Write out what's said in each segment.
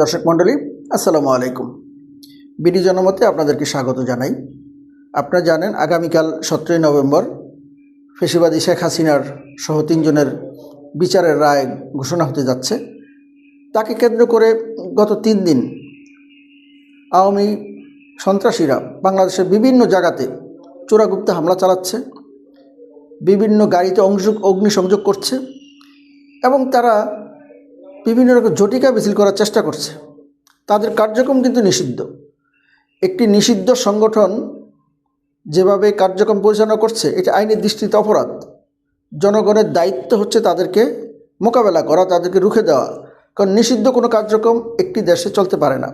দর্শক মণ্ডলী, আসসালামু আলাইকুম। বিডি জনমতে আপনাদেরকে স্বাগত জানাই। আপনারা জানেন, আগামীকাল সতেরোই নভেম্বর ফেসিবাদী শেখ হাসিনার সহ তিনজনের বিচারের রায় ঘোষণা হতে যাচ্ছে। তাকে কেন্দ্র করে গত তিন দিন আওয়ামী সন্ত্রাসীরা বাংলাদেশের বিভিন্ন জায়গাতে চোরাগুপ্তে হামলা চালাচ্ছে, বিভিন্ন গাড়িতে অংশ অগ্নিসংযোগ করছে এবং তারা বিভিন্ন রকম জটিকা মিছিল করার চেষ্টা করছে। তাদের কার্যক্রম কিন্তু নিষিদ্ধ। একটি নিষিদ্ধ সংগঠন যেভাবে কার্যক্রম পরিচালনা করছে, এটা আইনের দৃষ্টিতে অপরাধ। জনগণের দায়িত্ব হচ্ছে তাদেরকে মোকাবেলা করা, তাদেরকে রুখে দেওয়া। কারণ নিষিদ্ধ কোনো কার্যক্রম একটি দেশে চলতে পারে না।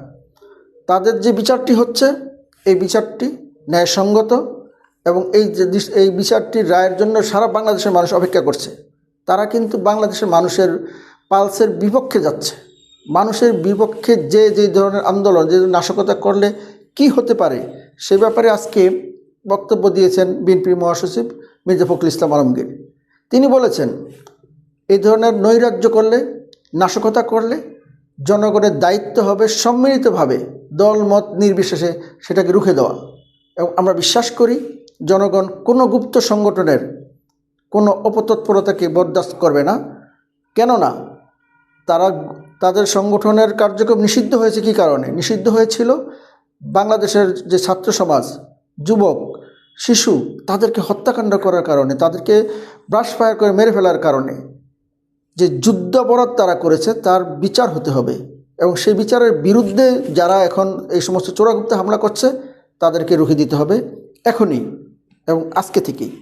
তাদের যে বিচারটি হচ্ছে, এই বিচারটি ন্যায়সঙ্গত এবং এই যে এই বিচারটির রায়ের জন্য সারা বাংলাদেশের মানুষ অপেক্ষা করছে। তারা কিন্তু বাংলাদেশের মানুষের পালসের বিপক্ষে যাচ্ছে। মানুষের বিপক্ষে যে যে ধরনের আন্দোলন, যে নাশকতা করলে কি হতে পারে, সে ব্যাপারে আজকে বক্তব্য দিয়েছেন বিএনপির মহাসচিব মির্জা ফখরুল ইসলাম আলমগীর। তিনি বলেছেন, এই ধরনের নৈরাজ্য করলে, নাশকতা করলে জনগণের দায়িত্ব হবে সম্মিলিতভাবে দল মত নির্বিশেষে সেটাকে রুখে দেওয়া। এবং আমরা বিশ্বাস করি, জনগণ কোনো গুপ্ত সংগঠনের কোনো অপতৎপরতাকে বরদাস্ত করবে না। কেননা তারা তাদের সংগঠনের কার্যক্রম নিষিদ্ধ হয়েছে কী কারণে? নিষিদ্ধ হয়েছিল বাংলাদেশের যে ছাত্র সমাজ, যুবক, শিশু, তাদেরকে হত্যাকাণ্ড করার কারণে, তাদেরকে ব্রাশ ফায়ার করে মেরে ফেলার কারণে যে যুদ্ধাপরাধ তারা করেছে, তার বিচার হতে হবে। এবং সেই বিচারের বিরুদ্ধে যারা এখন এই সমস্ত চোরাগুপ্তে হামলা করছে, তাদেরকে রুখে দিতে হবে এখনই এবং আজকে থেকেই।